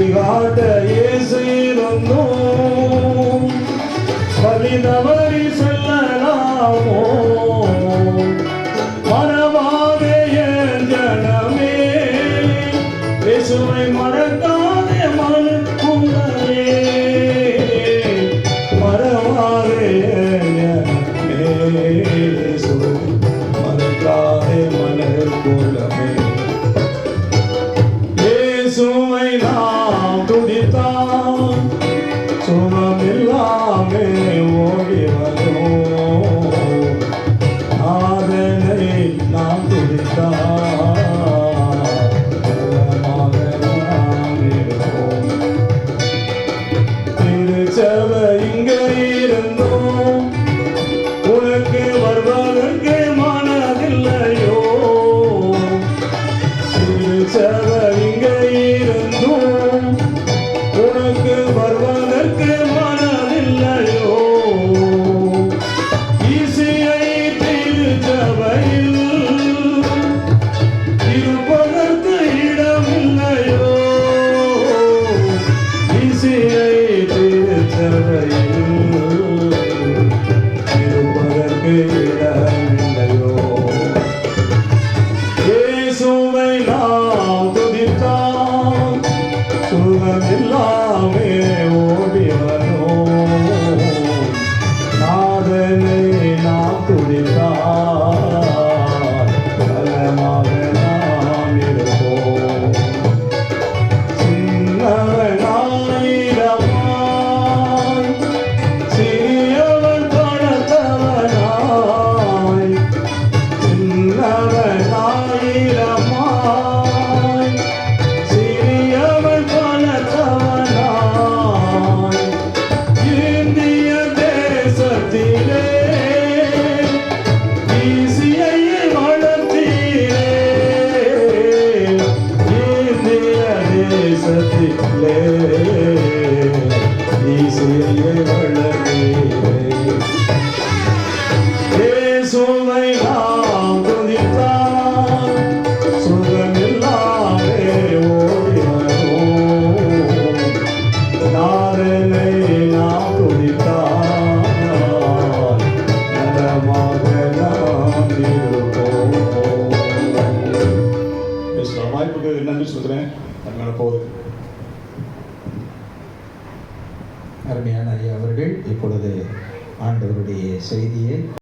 வழிகாட்ட சுமைலாம் குதித்தான் சுகமில்லாமே ஓடினோம். நாரனை நாம் குதித்தான் நலமாக நாம் இருப்போம். வாய்ப்புக்கு நன்றி சொல்கிறேன் அதனால போகுது. அருமையான ஐயா அவர்கள் இப்பொழுது ஆண்டவருடைய செய்தியை